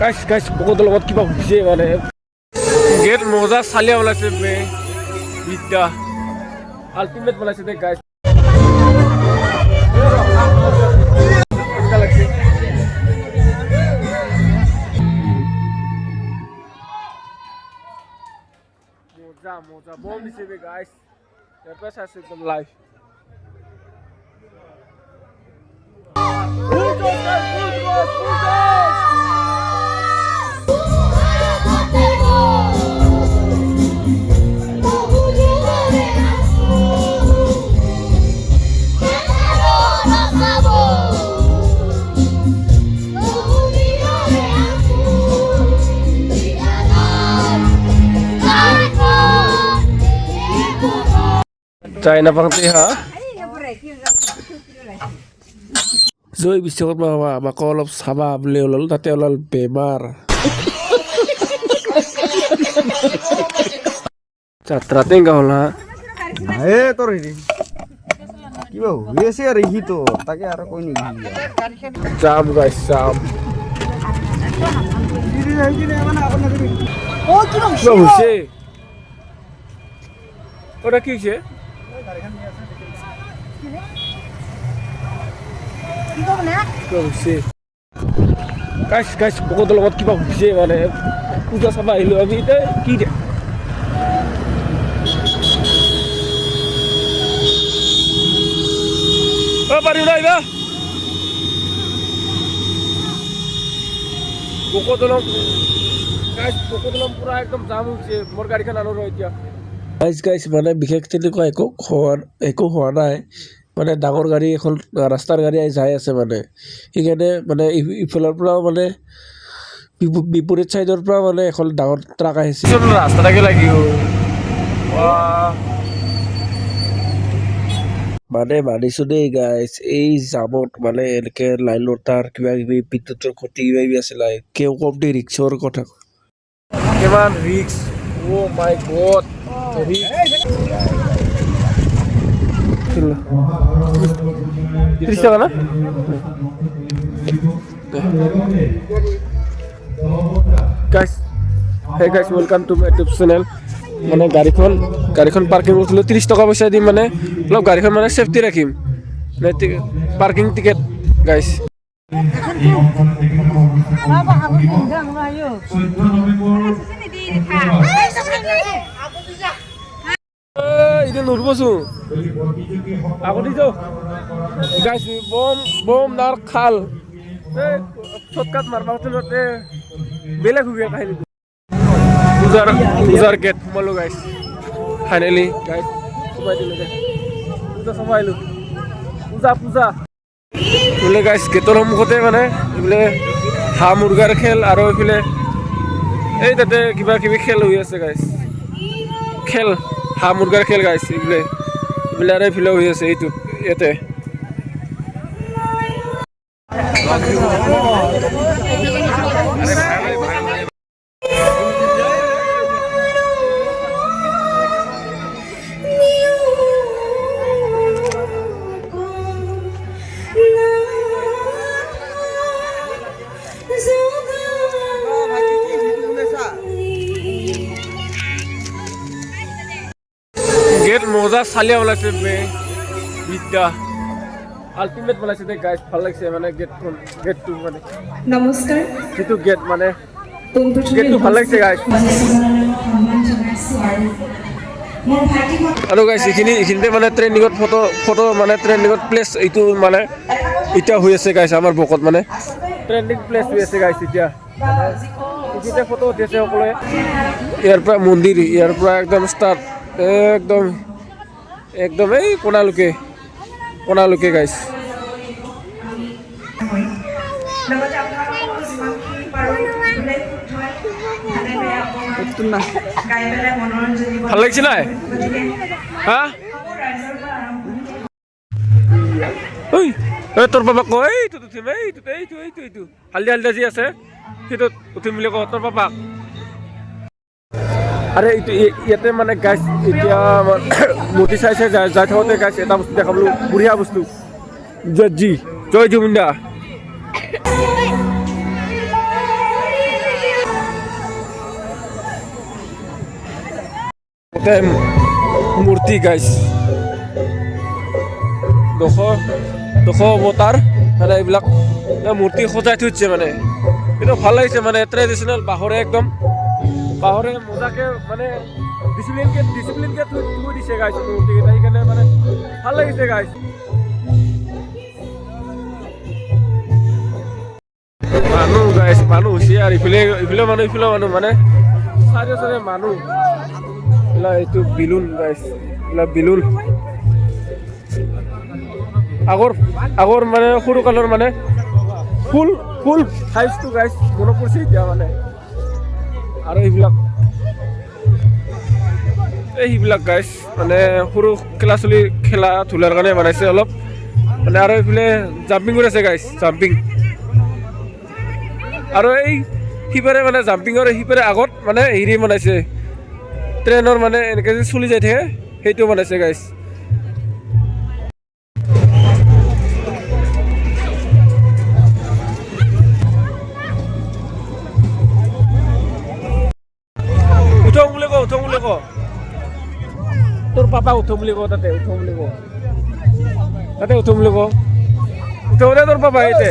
গাইছ গাইছ ভকতৰ লগত কিবা হৈছে মানে। গেট মজা চালিয়া বনাইছে বে বিদ্যা। আল্টিমেট বনাইছে দে লাগছে মজা মজা বম দিছে বে গাইছ ইয়াৰ পৰা চাইছো একদম লাইভ চাইনা পাংতে হা জয় বিশ্বকৰ্মা বাবা আমাকো অলপ চাবা বুলি ওলালো তাতে ওলাল বেমাৰ যাত্ৰাতে গাঁৱল হা এ তোর হেৰি কিবা হৈ আছে আৰু সি তো তাকে আৰু কৈ নেকি যাম গাইছ যাম কিবা হৈছে ওটা কি হৈছে গাইছ গাইছ ভকতৰ লগত কিবা হৈছে মানে পূজা চাব আহিলো, আমি এতিয়া কি দে পাৰি ওলাই আহিবা। বকদলম গাইছ বকদলম পুৰা একদম জাম হৈছে, মোৰ গাড়ীখন আনো ৰ এতিয়া। গাইছ গাইছ মানে বিশেষ তেনেকুৱা একো হোৱা একো হোৱা নাই। মানে ডাঙৰ গাড়ী এখন ৰাস্তাৰ গাড়ী আহি যাই আছে মানে। সেইকাৰণে মানে ইফালৰ পৰাও মানে বিপ- বিপৰীত ছাইডৰ পৰা মানে এখন ডাঙৰ ট্ৰাক আহিছে। ৰাস্তাটাকে লাগি মানে মানিছো দেই গাইছ এই জামত মানে এনেকে লাইনৰ তাৰ কিবা কিবি বিদ্যুতৰ ক্ষতি কিবা কিবি আছিলে। কেও কম দেই ৰিক্সৰ কথা। কিমান ৰিক্স? অ' মাই গড ত্ৰিছ টকা না? Guys hey guys welcome to my YouTube channel মানে গাড়ীখন গাড়ীখন পাৰ্কিং কৰিছিলোঁ ত্ৰিছ টকা পইচা দিম মানে। অলপ গাড়ীখন মানে চেফটি ৰাখিম। পাৰ্কিং টিকেট গাইছ এতিয়া নুঠবচোন আগতে গাইছ, বম বম, নাৰ, খাল। চটকাত মাৰবা হোটেলতে বেলেগ হৈ গ'ল গেট, সোমালোঁ, গাইছ। ফাইনেলি গাইছ, সোমাই দিলোঁ পূজা আহিলোঁ পূজা পূজা। বোলে গাইছ, গেটৰ সন্মুখতে মানে বোলে হাঁহ, মুৰ্গাৰ খেল আৰু এইফালে, এই তাতে কিবা কিবি খেল হৈ আছে, গাইছ। খেল হাঁহ মুৰ্গাৰ খেল গাইছে বোলে এইবিলাক আৰু হৈ আছে এইটো ইয়াতে। গেট মজা চালিয়া বনাইছে বে বিদ্যা। আল্টিমেট বনাইছে দে গাইছ ভালো লাগিছে মানে গেটখন গেটটো মানে। নমস্কাৰ। যিটো গেট মানে পোনপ্ৰথমে গেটটো ভালো লাগিছে মোৰ ভাইটিহঁত আৰু গাইছ এইখিনি এইখিনিতে মানে ট্ৰেণ্ডিঙত ফটো ফটো মানে ট্ৰেণ্ডিঙত প্লেচ এইটো মানে এতিয়া হৈ আছে গাইছ আমাৰ বকত মানে। ট্ৰেণ্ডিং প্লেচ হৈ আছে গাইছ এতিয়া। এইখিনিতে ফটো উঠি আছে সকলোৱে। ইয়াৰ পৰা মন্দিৰ ইয়াৰ পৰা একদম ষ্টাৰ্ট একদম একদম এই কোণালৈকে কোণালৈকে গাইছ ভালে লাগিছে নাই হা সকলো ৰাইজৰ পৰা আৰম্ভ ঐ এই তোৰ পাপাক কয় এইটোত উঠিম এইটোত এইটো এইটো এইটো হালধীয়া হালধীয়া যি আছে। সেইটোত উঠিম বুলি কওঁ তোৰ পাপাক আৰে এইটো ইয়াতে মানে গাছ এতিয়া মূৰ্তি চাই চাই যাই যাই থাকোঁতে গাছ এটা বস্তু দেখা পালোঁ বঢ়িয়া বস্তু। জি, জয় জুবিন দা মূৰ্তি গাইছ দশ দশ অৱতাৰ মানে এইবিলাক মূৰ্তি সজাই থৈছে মানে। কিন্তু ভালো লাগিছে মানে ট্ৰেডিশ্যনেল বাঁহৰে একদম। বাঁহৰে মজাকে মানে ডিচিপ্লিনকে থৈ থৈ দিছে গাইছ মূৰ্তিকেইটা সেইকাৰণে মানে ভালো লাগিছে গাইছ মানুহ গাইছ মানুহ হৈছে আৰু ইফালে ইফালে মানুহ ইফালে মানুহ মানে। চাৰিও চাৰিও মানুহ। এইবিলাক এইটো বিলুন গাইছ এইবিলাক বিলুন। আগৰ আগৰ মানে সৰু কালৰ মানে ফুল ফুল। সাইজটো গাইছ মনত পৰিছে এতিয়া মানে। আৰু এইবিলাক এই সেইবিলাক গাইছ মানে সৰু খেলা চলি খেলা ধূলাৰ কাৰণে বনাইছে অলপ। মানে আৰু এইফালে জাম্পিং কৰি আছে গাইছ জাম্পিং আৰু এই সিপাৰে মানে জাম্পিঙৰ সিপাৰে আগত মানে হেৰি বনাইছে। ট্ৰেইনৰ মানে এনেকৈ যে চলি যাই থাকে সেইটো বনাইছে গাইছ তোৰ পাপা উঠক বুলি ক তাতে উঠক বুলি ক তাতে উঠক বুলি ক উঠক দে তোৰ পাপা এতে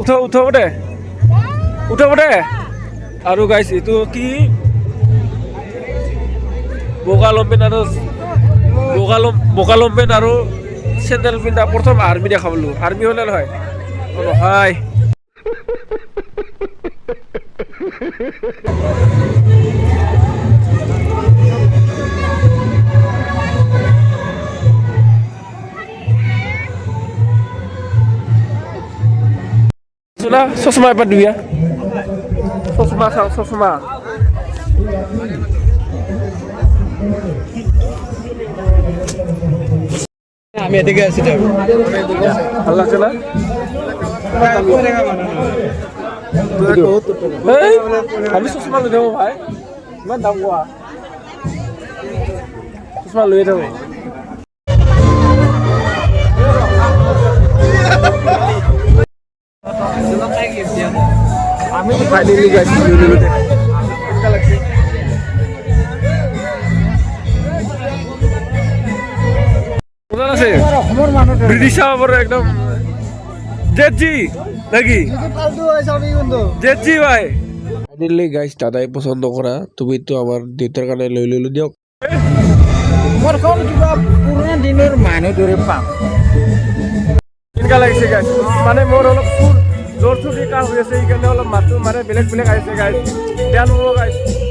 উঠক উঠক দে। উঠক দে। আৰু গাইছ এইটো কি? বগা লম্পেন আৰু বগা লম, বগা লম্পেন আৰু চেণ্ডেল পিন্ধা প্ৰথম আৰ্মি দেখা পালোঁ। আৰ্মি হ'লে নহয়। নহয়। চোলা চশমা এবাৰ দুয়া চশমা চাওঁ চশমা আমি এদিকে আছি ভালো লাগছে না এই, আমি চশমা লৈ থাকোঁ ভাই ইমান দাম কোৱা চশমা লৈয়ে থাকোঁ আমি ফাইনেলি গাইছি কেনেকুৱা লাগছে আছে? ব্রিটিশার আবার একদম। জেজি নাকি? জেজি ভাই। ফাইনালি গাইস দাদাই পছন্দ কৰা তুমিতো আমাৰ দেউতাৰ কাৰণে লৈ ললো দিয়ক। মোৰখন কিবা পুৰণা দিনৰ মানুহ দৰে পাম? কেনেকুৱা লাগিছে গাইছ মানে মোৰ অলপ চুৰ জ্বৰ চুৰ এটা হৈ আছে সেইকাৰণে অলপ মাতটো মানে বেলেগ বেলেগ আহিছে গাইছ বেয়া নহ'ব গাইছ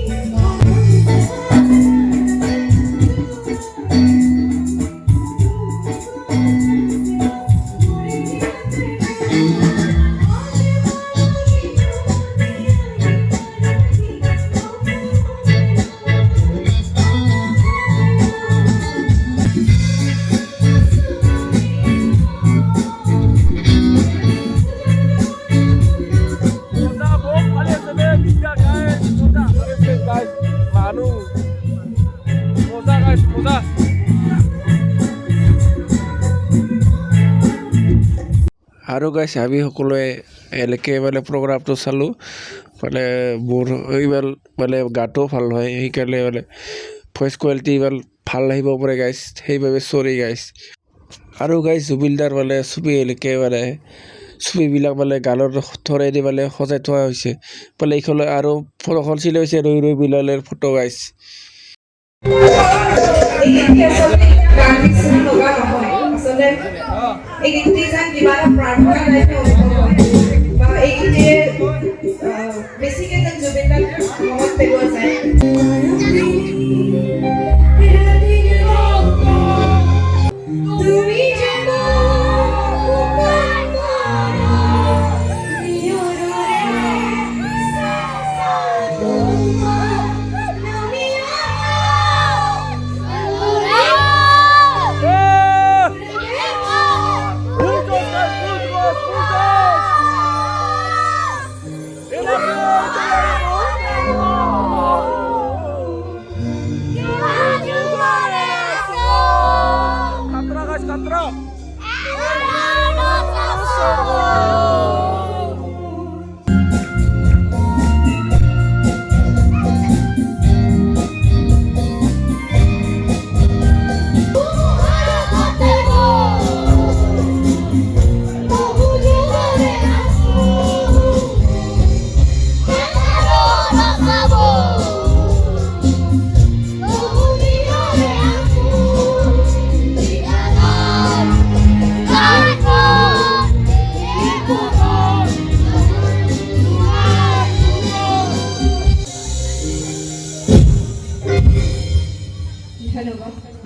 আৰু গাইছ, আমি সকলোৱে এনেকৈ মানে প্ৰগ্ৰামটো চালোঁ। মানে মোৰ ইমান মানে গাটো ভালো নহয়, সেইকাৰণে মানে ভইচ কোৱালিটি ইমান ভালো আহিব পাৰে গাইছ, সেইবাবে চৰি গাইছ। আৰু গাইছ, জুবিনদাৰ মানে ছবি এনেকৈ মানে ছবিবিলাক মানে গানৰ থৰেদি মানে সজাই থোৱা হৈছে। মানে এইখনে আৰু ফটোখন চিলাই হৈছে ৰৈ ৰৈ বিনালেৰ ফটো, গাইছ। एक इंसान की बारह प्रार्थना रहते हैं उसको एक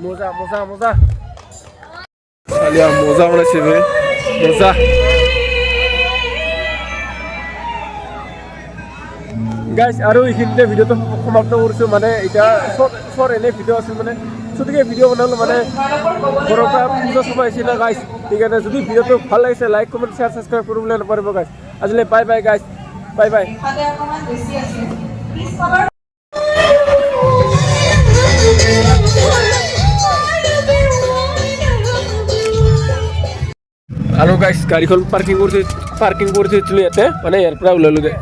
মজা মজা মজা। চালিয়া মজা বনাইছে বে। মজা। গাইজ আৰু এইখিনিতে ভিডিঅ'টো সমাপ্ত কৰিছোঁ মানে এতিয়া শ্বৰ্ট শ্বৰ্ট এনেই ভিডিঅ' আছিল মানে। চুটিকৈ ভিডিঅ' বনালোঁ মানে ঘৰৰ পৰা পূজা চাব আহিছিলে গাইজ সেইকাৰণে যদি ভিডিঅ'টো ভালো লাগিছে লাইক কমেণ্ট শ্বেয়াৰ ছাবস্ক্ৰাইব কৰিবলৈ নাপাৰিব গাইজ আজিলৈ bye bye guys bye bye guys গাড়ীখন পাৰ্কিং কৰি পাৰ্কিং কৰি থৈছিলোঁ ইয়াতে মানে ইয়াৰ পৰা ওলালোগৈ।